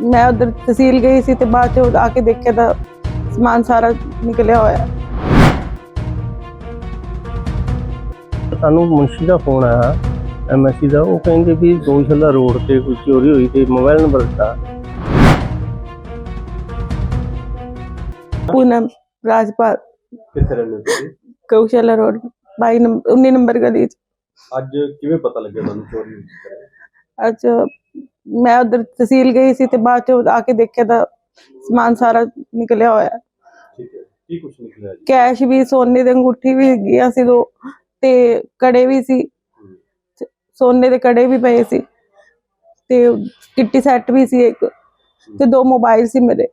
ਮੈਂ ਉਧਰ ਤਹਿਸੀਲ ਗਈ ਸੀ ਤੇ ਬਾਅਦ ਚ ਆ ਕੇ ਦੇਖਿਆ ਤਾਂ ਸਮਾਨ ਸਾਰਾ ਨਿਕਲਿਆ ਹੋਇਆ। ਸਾਨੂੰ ਮੁਨਸ਼ੀ ਦਾ ਫੋਨ ਆਇਆ ਐਮਐਸਸੀ ਦਾ। ਉਹ ਕਹਿੰਦੇ ਵੀ ਗਊਸ਼ਾਲਾ ਰੋਡ ਤੇ ਕੋਈ ਚੋਰੀ ਹੋਈ ਤੇ ਮੋਬਾਈਲ ਨੰਬਰ ਦਿੱਤਾ। ਪੂਨਮ ਰਾਜਪਾਲ। ਕਿੱਥੇ ਰਹਿੰਦੇ ਹੋ ਤੁਸੀਂ? ਗਊਸ਼ਾਲਾ ਰੋਡ 22 ਨੰਬਰ 19 ਨੰਬਰ ਗਲੀ ਚ। ਅੱਜ ਕਿਵੇਂ ਪਤਾ ਲੱਗਿਆ ਤੁਹਾਨੂੰ ਚੋਰੀ ਹੋਈ? ਅੱਜ ਮੈਂ ਉਧਰ ਤਹਿਸੀਲ ਗਈ ਸੀ ਤੇ ਬਾਅਦ ਚ ਆ ਕੇ ਦੇਖਿਆ ਤਾਂ ਸਮਾਨ ਸਾਰਾ ਨਿਕਲਿਆ ਹੋਇਆ। ਠੀਕ ਹੈ। ਕੀ ਕੁਝ ਨਿਕਲਿਆ ਜੀ? ਕੈਸ਼ ਵੀ ਸੋਨੇ ਦੀ ਅੰਗੂਠੀ ਵੀ ਗਿਆ ਸੀ ਦੋ ਤੇ ਕੜੇ ਵੀ ਸੀ। ਸੋਨੇ ਦੇ ਕੜੇ ਵੀ ਪਏ ਸੀ। ਤੇ ਕਿੱਟੀ ਸੈੱਟ ਵੀ ਸੀ ਇੱਕ ਤੇ ਦੋ ਮੋਬਾਈਲ ਸੀ ਮੇਰੇ।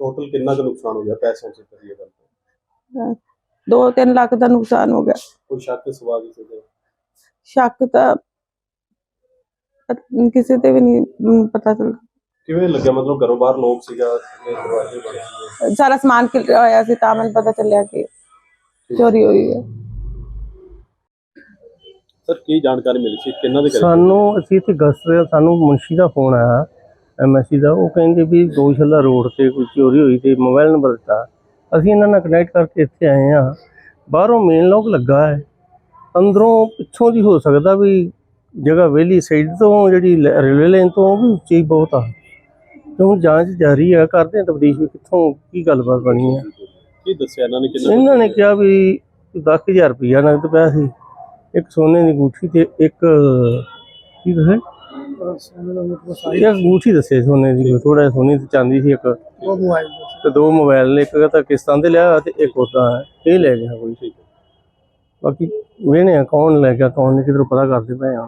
ਟੋਟਲ ਕਿੰਨਾ ਕੁ ਨੁਕਸਾਨ ਹੋ ਗਿਆ ਪੈਸਿਆਂ ਚ ਕਰੀਏ ਗੱਲ ਤਾਂ। 2-3 ਲੱਖ ਦਾ ਨੁਕਸਾਨ ਹੋ ਗਿਆ। ਕੋਈ ਸ਼ੱਕ ਸਵਾਲ ਕਿਸੇ ਤੇ ਸ਼ੱਕ ਤਾਂ ਕਿਸੇ ਤੇ ਵੀ ਨਹੀਂ ਪਤਾ ਚੱਲਦਾ। ਕਿਵੇਂ ਲੱਗਿਆ? ਮਤਲਬ ਘਰੋਂ ਬਾਹਰ ਲੋਕ ਸੀਗਾ ਦਰਵਾਜ਼ੇ ਸਾਰਾ ਸਮਾਨ ਖਿਲਰਿਆ ਹੋਇਆ ਸੀ ਤਾਂ ਮੈਨੂੰ ਪਤਾ ਚੱਲਿਆ ਕਿ ਚੋਰੀ ਹੋਈ ਹੈ। ਸਰ ਕੀ ਜਾਣਕਾਰੀ ਮਿਲੀ ਸੀ? ਕਿੰਨਾ ਦੇ ਕਰੇ ਸਾਨੂੰ ਅਸੀਂ ਇੱਥੇ ਗਸਤ ਰਹੇ ਸਾਨੂੰ ਮੁਨਸ਼ੀ ਦਾ ਫੋਨ ਆਇਆ ਐਮਐਸਸੀ ਦਾ। ਉਹ ਕਹਿੰਦੇ ਵੀ ਗਊਸ਼ਾਲਾ ਰੋਡ ਤੇ ਕੋਈ ਚੋਰੀ ਹੋਈ ਤੇ ਮੋਬਾਈਲ ਨੰਬਰ ਦਿੱਤਾ। ਅਸੀਂ ਇਹਨਾਂ ਨਾਲ ਕਨੈਕਟ ਕਰਕੇ ਇੱਥੇ ਆਏ ਆ ਬਾਹਰੋਂ ਮੇਨ ਲੋਕ ਲੱਗਾ ਹੈ। ਅੰਦਰੋਂ ਪਿੱਛੋਂ ਦੀ ਹੋ ਸਕਦਾ ਵੀ ਜਗ੍ਹਾ ਵਿਹਲੀ ਸਾਈਡ ਤੋਂ ਜਿਹੜੀ ਰੇਲਵੇ ਲਾਈਨ ਤੋਂ ਉਹ ਵੀ ਉੱਚੀ ਬਹੁਤ ਆ। ਤੇ ਹੁਣ ਜਾਂਚ ਜਾਰੀ ਆ ਕਰਦੇ ਆ ਤਬਦੀਸ਼ ਵੀ ਕਿੱਥੋਂ ਕੀ ਗੱਲਬਾਤ ਬਣੀ ਆ। ਕੀ ਦੱਸਿਆ ਇਹਨਾਂ ਨੇ ਕਿੰਨਾ ਇਹਨਾਂ ਨੇ ਕਿਹਾ ਵੀ 10000 ਰੁਪਇਆ ਨਗਦ ਪਿਆ ਸੀ ਇੱਕ ਸੋਨੇ ਦੀ ਅੰਗੂਠੀ ਤੇ ਇੱਕ ਕੀ ਦੱਸੇ ਇੱਕ ਅੰਗੂਠੀ ਦੱਸੇ ਸੋਨੇ ਦੀ ਥੋੜਾ ਜਿਹਾ ਸੋਨੇ ਦੀ ਚਾਂਦੀ ਸੀ ਇੱਕ। ਤੇ ਦੋ ਮੋਬਾਈਲ ਨੇ ਇੱਕ ਤਾਂ ਕਿਸ਼ਤਾਂ ਤੇ ਲਿਆ ਤੇ ਇੱਕ ਉਦਾਂ ਇਹ ਲੈ ਗਿਆ ਕੋਈ। ਠੀਕ ਬਾਕੀ ਵੇਣੇ ਆ ਕੌਣ ਲੈ ਗਿਆ ਕੌਣ ਨਹੀਂ ਕਿਧਰੋਂ ਪਤਾ ਕਰਦੇ ਪਏ ਆ।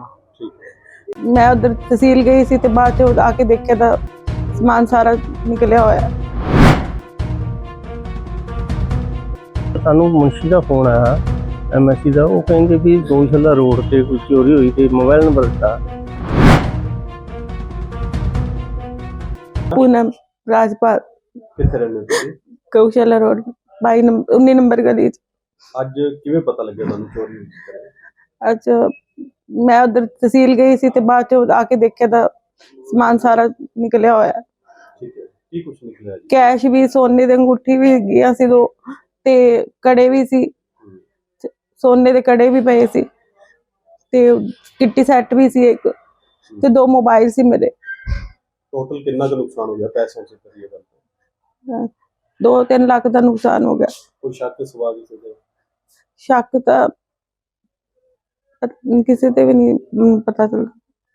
ਮੈਂ ਉਧਰ ਤਹਿਸੀਲ ਗਈ ਸੀ ਤੇ ਬਾਅਦ ਚ ਆ ਕੇ ਦੇਖਿਆ ਤਾਂ ਸਮਾਨ ਸਾਰਾ ਨਿਕਲਿਆ ਹੋਇਆ ਸਾਨੂੰ ਮੁਨਸ਼ੀ ਦਾ ਫੋਨ ਆਇਆ ਐਮਐਸਸੀ ਦਾ ਉਹ ਕਹਿੰਦੇ ਵੀ ਗਊਸ਼ਾਲਾ ਰੋਡ ਤੇ ਕੋਈ ਚੋਰੀ ਹੋਈ ਤੇ ਮੋਬਾਈਲ ਨੰਬਰ ਦਿੱਤਾ। ਪੂਨਮ ਰਾਜਪਾਲ ਕਿੱਥੇ ਰਹਿੰਦੇ ਤੁਸੀਂ? ਰੋਡ 22 ਨੰਬਰ 19 ਨੰਬਰ ਗਲੀ ਚ। ਅੱਜ ਕਿਵੇਂ ਪਤਾ ਲੱਗਿਆ ਤੁਹਾਨੂੰ ਚੋਰੀ ਹੋਈ ਹੈ? ਅੱਜ ਮੈਂ ਉਧਰ ਤਹਿਸੀਲ ਗਈ ਸੀ ਤੇ ਬਾਅਦ ਚ ਆ ਕੇ ਦੇਖਿਆ ਤਾਂ ਸਮਾਨ ਸਾਰਾ ਨਿਕਲਿਆ ਹੋਇਆ। ਠੀਕ ਹੈ। ਕੀ ਕੁਝ ਨਿਕਲਿਆ ਜੀ? ਕੈਸ਼ ਵੀ ਸੋਨੇ ਦੀ ਅੰਗੂਠੀ ਵੀ ਗਿਆ ਸੀ ਦੋ ਤੇ ਕੜੇ ਵੀ ਸੀ। ਸੋਨੇ ਦੇ ਕੜੇ ਵੀ ਪਏ ਸੀ ਤੇ ਕਿੱਟੀ ਸੈੱਟ ਵੀ ਸੀ ਇੱਕ ਤੇ ਦੋ ਮੋਬਾਈਲ ਸੀ ਮੇਰੇ। ਟੋਟਲ ਕਿੰਨਾ ਕੁ ਨੁਕਸਾਨ ਹੋ ਗਿਆ ਪੈਸਿਆਂ ਚ ਕਰੀਏ ਗੱਲ? ਤਾਂ। 2-3 ਲੱਖ ਦਾ ਨੁਕਸਾਨ ਹੋ ਗਿਆ। ਕੋਈ ਸ਼ੱਕ ਸਵਾਲ ਕਿਸੇ ਤੇ ਸ਼ੱਕ ਤਾਂ ਕਿਸੇ ਤੇ ਵੀ ਨਹੀਂ ਪਤਾ ਚੱਲਦਾ।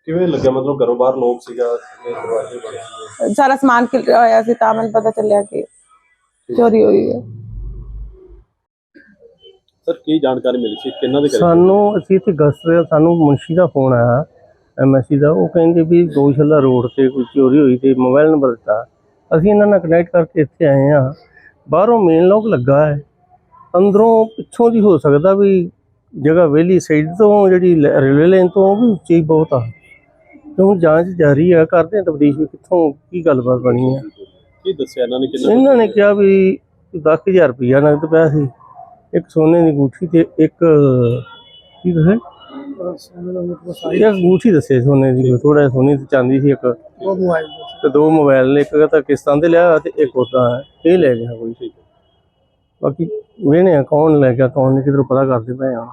ਕਿਵੇਂ ਲੱਗਿਆ? ਮਤਲਬ ਘਰੋਂ ਬਾਹਰ ਲੋਕ ਸੀਗਾ ਤੇ ਦਰਵਾਜ਼ੇ ਬੰਦ ਸੀਗੇ? ਸਾਰਾ ਸਮਾਨ ਖਿਲਰਿਆ ਹੋਇਆ ਸੀ ਤਾਂ ਮੈਨੂੰ ਪਤਾ ਚੱਲਿਆ ਕਿ ਚੋਰੀ ਹੋਈ ਹੈ। ਸਰ ਕੀ ਜਾਣਕਾਰੀ ਮਿਲੀ ਸੀ? ਕਿੰਨਾ ਦੇ ਕਰੇ ਸਾਨੂੰ ਅਸੀਂ ਇੱਥੇ ਗਸਤ ਰਹੇ ਸਾਨੂੰ ਮੁਨਸ਼ੀ ਦਾ ਫੋਨ ਆਇਆ ਐਮਐਸਸੀ ਦਾ। ਉਹ ਕਹਿੰਦੇ ਵੀ ਗਊਸ਼ਾਲਾ ਰੋਡ ਤੇ ਕੋਈ ਚੋਰੀ ਹੋਈ ਤੇ ਮੋਬਾਈਲ ਨੰਬਰ ਦਿੱਤਾ। ਅਸੀਂ ਇਹਨਾਂ ਨਾਲ ਕਨੈਕਟ ਕਰਕੇ ਇੱਥੇ ਆਏ ਆ ਬਾਹਰੋਂ ਮੇਨ ਲੋਕ ਲੱਗਾ ਹੈ। ਅੰਦਰੋਂ ਪਿੱਛੋਂ ਦੀ ਹੋ ਸਕਦਾ ਵੀ ਜਗ੍ਹਾ ਵਿਹਲੀ ਸਾਈਡ ਤੋਂ ਜਿਹੜੀ ਰੇਲਵੇ ਲਾਈਨ ਤੋਂ ਵੀ ਉੱਚੀ ਬਹੁਤ ਆ। ਤੇ ਹੁਣ ਜਾਂਚ ਜਾਰੀ ਆ ਕਰਦੇ ਆ ਤਬਦੀਸ਼ ਵੀ ਕਿੱਥੋਂ ਕੀ ਗੱਲਬਾਤ ਬਣੀ ਆ। ਕੀ ਦੱਸਿਆ ਇਹਨਾਂ ਨੇ ਕਿੰਨਾ ਇਹਨਾਂ ਨੇ ਕਿਹਾ ਵੀ 10000 ਰੁਪਇਆ ਨਗਦ ਪਿਆ ਸੀ ਇੱਕ ਸੋਨੇ ਦੀ ਅੰਗੂਠੀ ਤੇ ਇੱਕ ਕੀ ਦੱਸੇ ਇੱਕ ਅੰਗੂਠੀ ਦੱਸੇ ਸੋਨੇ ਦੀ ਥੋੜਾ ਜਿਹਾ ਸੋਨੇ ਦੀ ਚਾਂਦੀ ਸੀ ਇੱਕ। ਤੇ ਦੋ ਮੋਬਾਈਲ ਨੇ ਇੱਕ ਤਾਂ ਕਿਸ਼ਤਾਂ ਤੇ ਲਿਆ ਤੇ ਇੱਕ ਉਦਾਂ ਇਹ ਲੈ ਗਿਆ ਕੋਈ। ਠੀਕ ਬਾਕੀ ਵੇਣੇ ਆ ਕੌਣ ਲੈ ਗਿਆ ਕੌਣ ਨਹੀਂ ਕਿਧਰੋਂ ਪਤਾ ਕਰਦੇ ਪਏ ਆ।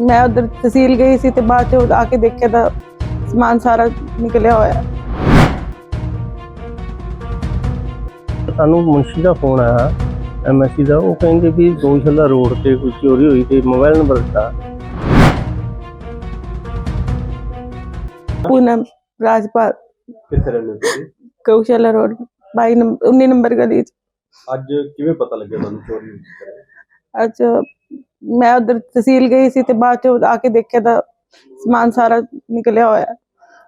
ਮੈਂ ਉਧਰ ਤਹਿਸੀਲ ਗਈ ਸੀ ਤੇ ਬਾਅਦ ਚ ਆ ਕੇ ਦੇਖਿਆ ਤਾਂ ਸਮਾਨ ਸਾਰਾ ਨਿਕਲਿਆ ਹੋਇਆ ਸਾਨੂੰ ਮੁਨਸ਼ੀ ਦਾ ਫੋਨ ਆਇਆ ਐਮਐਸਸੀ ਦਾ ਉਹ ਕਹਿੰਦੇ ਵੀ ਗਊਸ਼ਾਲਾ ਰੋਡ ਤੇ ਕੋਈ ਚੋਰੀ ਹੋਈ ਤੇ ਮੋਬਾਈਲ ਨੰਬਰ ਦਿੱਤਾ। ਪੂਨਮ ਰਾਜਪਾਲ। ਕਿੱਥੇ ਰਹਿੰਦੇ ਤੁਸੀਂ? ਰੋਡ 22 ਨੰਬਰ 19 ਨੰਬਰ ਗਲੀ ਚ। ਅੱਜ ਕਿਵੇਂ ਪਤਾ ਲੱਗਿਆ ਤੁਹਾਨੂੰ ਚੋਰੀ ਹੋਈ ਹੈ? ਅੱਜ ਮੈਂ ਉਧਰ ਤਹਿਸੀਲ ਗਈ ਸੀ ਤੇ ਬਾਅਦ ਚ ਆ ਕੇ ਦੇਖਿਆ ਤਾਂ ਸਮਾਨ ਸਾਰਾ ਨਿਕਲਿਆ ਹੋਇਆ।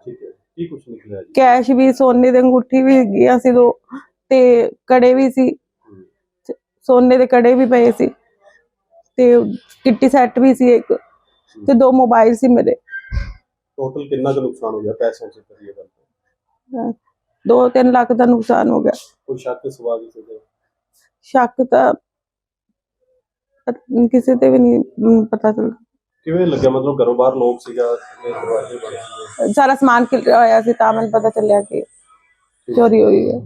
ਠੀਕ ਹੈ। ਕੀ ਕੁਝ ਨਿਕਲਿਆ ਜੀ? ਕੈਸ਼ ਵੀ ਸੋਨੇ ਦੀ ਅੰਗੂਠੀ ਵੀ ਗਿਆ ਸੀ ਦੋ ਤੇ ਕੜੇ ਵੀ ਸੀ। ਸੋਨੇ ਦੇ ਕੜੇ ਵੀ ਪਏ ਸੀ ਤੇ ਕਿੱਟੀ ਸੈੱਟ ਵੀ ਸੀ ਇੱਕ ਤੇ ਦੋ ਮੋਬਾਈਲ ਸੀ ਮੇਰੇ। ਟੋਟਲ ਕਿੰਨਾ ਕੁ ਨੁਕਸਾਨ ਹੋ ਗਿਆ ਪੈਸਿਆਂ ਚ ਕਰੀਏ ਗੱਲ? ਤਾਂ। 2-3 ਲੱਖ ਦਾ ਨੁਕਸਾਨ ਹੋ ਗਿਆ। ਕੋਈ ਸ਼ੱਕ ਸਵਾਲ ਕਿਸੇ ਤੇ ਸ਼ੱਕ ਤਾਂ ਕਿਸੇ ਤੇ ਵੀ ਨਹੀਂ ਪਤਾ ਚੱਲਦਾ। ਕਿਵੇਂ ਲੱਗਿਆ? ਮਤਲਬ ਘਰੋਂ ਬਾਹਰ ਲੋਕ ਸੀਗਾ ਤੇ ਦਰਵਾਜ਼ੇ ਬੰਦ ਸੀਗੇ ਸਾਰਾ ਸਮਾਨ ਖਿਲਰਿਆ ਹੋਇਆ ਸੀ ਤਾਂ ਮੈਨੂੰ ਪਤਾ ਚੱਲਿਆ ਕਿ ਚੋਰੀ ਹੋਈ ਹੈ।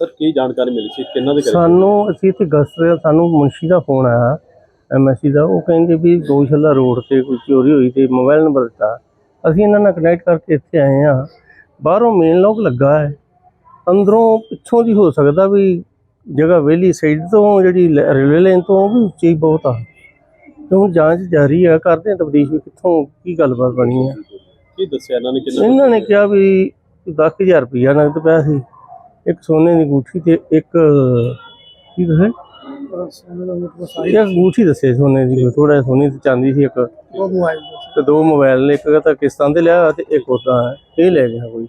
ਸਰ ਕੀ ਜਾਣਕਾਰੀ ਮਿਲੀ ਸੀ? ਕਿੰਨਾਂ ਦੇ ਘਰੇ? ਸਾਨੂੰ ਅਸੀਂ ਇੱਥੇ ਗਸਤ ਰਹੇ ਸਾਨੂੰ ਮੁਨਸ਼ੀ ਦਾ ਫੋਨ ਆਇਆ ਐਮਐਸਸੀ ਦਾ। ਉਹ ਕਹਿੰਦੇ ਵੀ ਗਊਸ਼ਾਲਾ ਰੋਡ ਤੇ ਕੋਈ ਚੋਰੀ ਹੋਈ ਤੇ ਮੋਬਾਈਲ ਨੰਬਰ ਦਿੱਤਾ। ਅਸੀਂ ਇਹਨਾਂ ਨਾਲ ਕਨੈਕਟ ਕਰਕੇ ਇੱਥੇ ਆਏ ਆ ਬਾਹਰੋਂ ਮੇਨ ਲੋਕ ਲੱਗਾ ਹੈ। ਅੰਦਰੋਂ ਪਿੱਛੋਂ ਦੀ ਹੋ ਸਕਦਾ ਵੀ ਜਗ੍ਹਾ ਵਿਹਲੀ ਸਾਈਡ ਤੋਂ ਜਿਹੜੀ ਰੇਲਵੇ ਲਾਈਨ ਤੋਂ ਵੀ ਉੱਚੀ ਬਹੁਤ ਆ। ਤੇ ਹੁਣ ਜਾਂਚ ਜਾਰੀ ਆ ਕਰਦੇ ਆ ਤਬਦੀਸ਼ ਵੀ ਕਿੱਥੋਂ ਕੀ ਗੱਲਬਾਤ ਬਣੀ ਆ। ਕੀ ਦੱਸਿਆ ਇਹਨਾਂ ਨੇ ਕਿੰਨਾ ਇਹਨਾਂ ਨੇ ਕਿਹਾ ਵੀ 10000 ਰੁਪਇਆ ਨਗਦ ਪਿਆ ਸੀ ਇੱਕ ਸੋਨੇ ਦੀ ਅੰਗੂਠੀ ਤੇ ਇੱਕ ਕੀ ਦੱਸੇ ਇੱਕ ਅੰਗੂਠੀ ਦੱਸੇ ਸੋਨੇ ਦੀ ਥੋੜਾ ਜਿਹਾ ਸੋਨੇ ਦੀ ਚਾਂਦੀ ਸੀ ਇੱਕ। ਤੇ ਦੋ ਮੋਬਾਈਲ ਨੇ ਇੱਕ ਤਾਂ ਕਿਸ਼ਤਾਂ ਤੇ ਲਿਆ ਤੇ ਇੱਕ ਉਦਾਂ ਇਹ ਲੈ ਗਿਆ ਕੋਈ।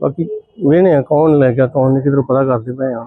ਬਾਕੀ ਵੇਣੇ ਆ ਕੌਣ ਲੈ ਗਿਆ ਕੌਣ ਨਹੀਂ ਕਿਧਰੋਂ ਪਤਾ ਕਰਦੇ ਪਏ ਆ